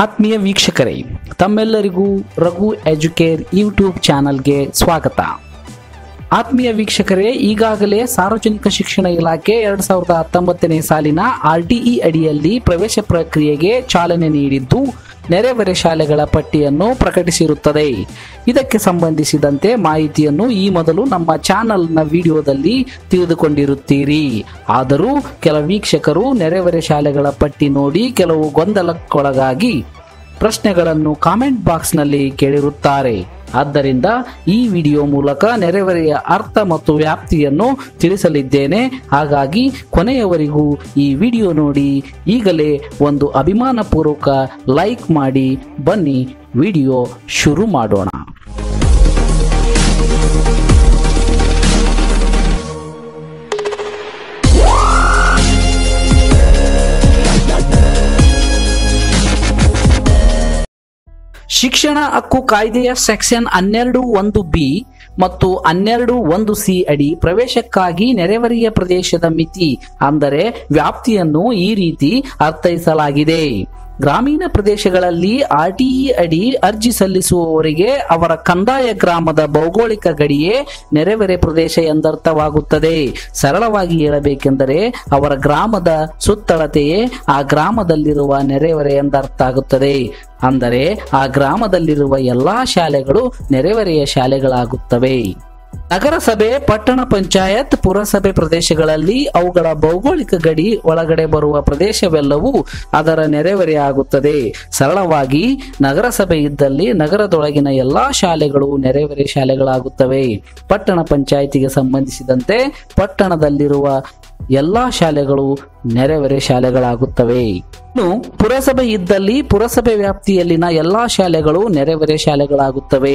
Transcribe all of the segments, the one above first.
ಆತ್ಮೀಯ ವೀಕ್ಷಕರೇ, ತಮ್ಮೆಲ್ಲರಿಗೂ ರಘು ಎಜುಕೇರ್ ಯೂಟ್ಯೂಬ್ ಚಾನಲ್ಗೆ ಸ್ವಾಗತ. ಆತ್ಮೀಯ ವೀಕ್ಷಕರೇ, ಈಗಾಗಲೇ ಸಾರ್ವಜನಿಕ ಶಿಕ್ಷಣ ಇಲಾಖೆ ಎರಡ್ ಸಾವಿರದ ಹತ್ತೊಂಬತ್ತನೇ ಸಾಲಿನ ಆರ್ ಟಿಇ ಅಡಿಯಲ್ಲಿ ಪ್ರವೇಶ ಪ್ರಕ್ರಿಯೆಗೆ ಚಾಲನೆ ನೀಡಿದ್ದು ನೆರೆಹೊರೆ ಶಾಲೆಗಳ ಪಟ್ಟಿಯನ್ನು ಪ್ರಕಟಿಸಿರುತ್ತದೆ. ಇದಕ್ಕೆ ಸಂಬಂಧಿಸಿದಂತೆ ಮಾಹಿತಿಯನ್ನು ಈ ಮೊದಲು ನಮ್ಮ ಚಾನಲ್ನ ವಿಡಿಯೋದಲ್ಲಿ ತಿಳಿದುಕೊಂಡಿರುತ್ತೀರಿ. ಆದರೂ, ಕೆಲ ವೀಕ್ಷಕರು ನೆರೆಹೊರೆ ಶಾಲೆಗಳ ಪಟ್ಟಿ ನೋಡಿ ಕೆಲವು ಗೊಂದಲಕ್ಕೊಳಗಾಗಿ ಪ್ರಶ್ನೆಗಳನ್ನು ಕಾಮೆಂಟ್ ಬಾಕ್ಸ್ನಲ್ಲಿ ಕೇಳಿರುತ್ತಾರೆ. ಆದ್ದರಿಂದ ಈ ವಿಡಿಯೋ ಮೂಲಕ ನೆರೆಹೊರೆಯ ಅರ್ಥ ಮತ್ತು ವ್ಯಾಪ್ತಿಯನ್ನು ತಿಳಿಸಲಿದ್ದೇನೆ. ಹಾಗಾಗಿ ಕೊನೆಯವರೆಗೂ ಈ ವಿಡಿಯೋ ನೋಡಿ, ಈಗಲೇ ಒಂದು ಅಭಿಮಾನಪೂರ್ವಕ ಲೈಕ್ ಮಾಡಿ, ಬನ್ನಿ, ವಿಡಿಯೋ ಶುರು ಮಾಡೋಣ. ಶಿಕ್ಷಣ ಹಕ್ಕು ಕಾಯ್ದೆಯ ಸೆಕ್ಷನ್ ಹನ್ನೆರಡು ಒಂದು ಬಿ ಮತ್ತು ಹನ್ನೆರಡು ಒಂದು ಸಿ ಅಡಿ ಪ್ರವೇಶಕ್ಕಾಗಿ ನೆರೆವರಿಯ ಪ್ರದೇಶದ ಮಿತಿ, ಅಂದರೆ ವ್ಯಾಪ್ತಿಯನ್ನು ಈ ರೀತಿ ಅರ್ಥೈಸಲಾಗಿದೆ. ಗ್ರಾಮೀಣ ಪ್ರದೇಶಗಳಲ್ಲಿ ಆರ್ಟಿಇ ಅಡಿ ಅರ್ಜಿ ಸಲ್ಲಿಸುವವರಿಗೆ ಅವರ ಕಂದಾಯ ಗ್ರಾಮದ ಭೌಗೋಳಿಕ ಗಡಿಯೇ ನೆರೆವೆರೆ ಪ್ರದೇಶ ಎಂದರ್ಥವಾಗುತ್ತದೆ. ಸರಳವಾಗಿ ಹೇಳಬೇಕೆಂದರೆ ಅವರ ಗ್ರಾಮದ ಸುತ್ತಳತೆಯೇ ಆ ಗ್ರಾಮದಲ್ಲಿರುವ ನೆರೆಹೊರೆ ಎಂದರ್ಥ ಆಗುತ್ತದೆ ಅಂದರೆ ಆ ಗ್ರಾಮದಲ್ಲಿರುವ ಎಲ್ಲಾ ಶಾಲೆಗಳು ನೆರೆವರೆಯ ಶಾಲೆಗಳಾಗುತ್ತವೆ. ನಗರಸಭೆ, ಪಟ್ಟಣ ಪಂಚಾಯತ್, ಪುರಸಭೆ ಪ್ರದೇಶಗಳಲ್ಲಿ ಅವುಗಳ ಭೌಗೋಳಿಕ ಗಡಿ ಒಳಗಡೆ ಬರುವ ಪ್ರದೇಶವೆಲ್ಲವೂ ಅದರ ನೆರೆಹೊರೆಯಾಗುತ್ತದೆ ಸರಳವಾಗಿ, ನಗರಸಭೆ ಇದ್ದಲ್ಲಿ ನಗರದೊಳಗಿನ ಎಲ್ಲಾ ಶಾಲೆಗಳು ನೆರೆಹೊರೆ ಶಾಲೆಗಳಾಗುತ್ತವೆ. ಪಟ್ಟಣ ಪಂಚಾಯತಿಗೆ ಸಂಬಂಧಿಸಿದಂತೆ ಪಟ್ಟಣದಲ್ಲಿರುವ ಎಲ್ಲಾ ಶಾಲೆಗಳು ನೆರೆಹೊರೆ ಶಾಲೆಗಳಾಗುತ್ತವೆ. ಇನ್ನು ಪುರಸಭೆ ಇದ್ದಲ್ಲಿ ಪುರಸಭೆ ವ್ಯಾಪ್ತಿಯಲ್ಲಿನ ಎಲ್ಲಾ ಶಾಲೆಗಳು ನೆರೆಹೊರೆ ಶಾಲೆಗಳಾಗುತ್ತವೆ.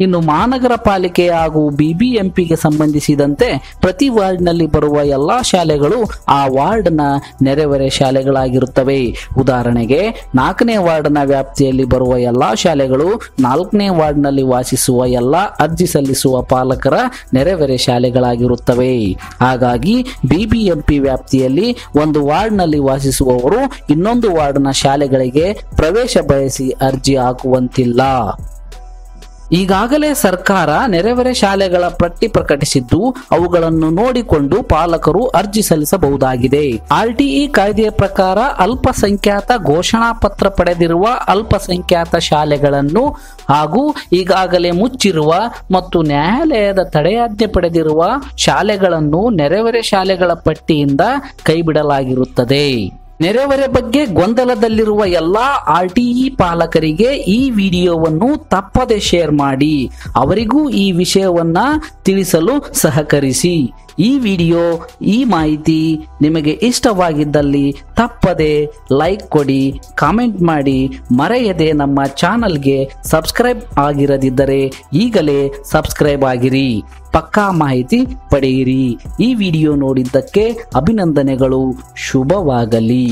ಇನ್ನು ಮಹಾನಗರ ಪಾಲಿಕೆ ಹಾಗೂ ಬಿಬಿಎಂಪಿಗೆ ಸಂಬಂಧಿಸಿದಂತೆ ಪ್ರತಿ ವಾರ್ಡ್ನಲ್ಲಿ ಬರುವ ಎಲ್ಲಾ ಶಾಲೆಗಳು ಆ ವಾರ್ಡ್ನ ನೆರೆಹೊರೆ ಶಾಲೆಗಳಾಗಿರುತ್ತವೆ. ಉದಾಹರಣೆಗೆ ನಾಲ್ಕನೇ ವಾರ್ಡ್ನ ವ್ಯಾಪ್ತಿಯಲ್ಲಿ ಬರುವ ಎಲ್ಲಾ ಶಾಲೆಗಳು ನಾಲ್ಕನೇ ವಾರ್ಡ್ನಲ್ಲಿ ವಾಸಿಸುವ ಎಲ್ಲಾ ಅರ್ಜಿ ಸಲ್ಲಿಸುವ ಪಾಲಕರ ನೆರೆಹೊರೆ ಶಾಲೆಗಳಾಗಿರುತ್ತವೆ. ಹಾಗಾಗಿ ಬಿಬಿಎಂಪಿ ವ್ಯಾಪ್ತಿಯಲ್ಲಿ ಒಂದು ವಾರ್ಡ್ನಲ್ಲಿ ವಾಸಿಸುವವರು ಇನ್ನೊಂದು ವಾರ್ಡ್ನ ಶಾಲೆಗಳಿಗೆ ಪ್ರವೇಶ ಬಯಸಿ ಅರ್ಜಿ ಹಾಕುವಂತಿಲ್ಲ. ಈಗಾಗಲೇ ಸರ್ಕಾರ ನೆರೆವರೆ ಶಾಲೆಗಳ ಪಟ್ಟಿ ಪ್ರಕಟಿಸಿದ್ದು ಅವುಗಳನ್ನು ನೋಡಿಕೊಂಡು ಪಾಲಕರು ಅರ್ಜಿ ಸಲ್ಲಿಸಬಹುದಾಗಿದೆ. ಆರ್ಟಿಇ ಕಾಯ್ದೆಯ ಪ್ರಕಾರ ಅಲ್ಪಸಂಖ್ಯಾತ ಘೋಷಣಾ ಪತ್ರ ಪಡೆದಿರುವ ಅಲ್ಪಸಂಖ್ಯಾತ ಶಾಲೆಗಳನ್ನು ಹಾಗೂ ಈಗಾಗಲೇ ಮುಚ್ಚಿರುವ ಮತ್ತು ನ್ಯಾಯಾಲಯದ ತಡೆಯಾಜ್ಞೆ ಪಡೆದಿರುವ ಶಾಲೆಗಳನ್ನು ನೆರೆವರೆ ಶಾಲೆಗಳ ಪಟ್ಟಿಯಿಂದ ಕೈಬಿಡಲಾಗಿರುತ್ತದೆ. ನೆರೆಹೊರೆ ಬಗ್ಗೆ ಗೊಂದಲದಲ್ಲಿರುವ ಎಲ್ಲಾ ಆರ್ಟಿಇ ಪಾಲಕರಿಗೆ ಈ ವಿಡಿಯೋವನ್ನು ತಪ್ಪದೆ ಶೇರ್ ಮಾಡಿ ಅವರಿಗೂ ಈ ವಿಷಯವನ್ನ ತಿಳಿಸಲು ಸಹಕರಿಸಿ. ಈ ವಿಡಿಯೋ, ಈ ಮಾಹಿತಿ ನಿಮಗೆ ಇಷ್ಟವಾಗಿದ್ದಲ್ಲಿ ತಪ್ಪದೆ ಲೈಕ್ ಕೊಡಿ, ಕಾಮೆಂಟ್ ಮಾಡಿ, ಮರೆಯದೆ ನಮ್ಮ ಚಾನಲ್ಗೆ ಸಬ್ಸ್ಕ್ರೈಬ್ ಆಗಿರದಿದ್ದರೆ ಈಗಲೇ ಸಬ್ಸ್ಕ್ರೈಬ್ ಆಗಿರಿ. ಪಕ್ಕಾ ಮಾಹಿತಿ ಪಡೆಯಿರಿ. ಈ ವಿಡಿಯೋ ನೋಡಿದ್ದಕ್ಕೆ ಅಭಿನಂದನೆಗಳು. ಶುಭವಾಗಲಿ.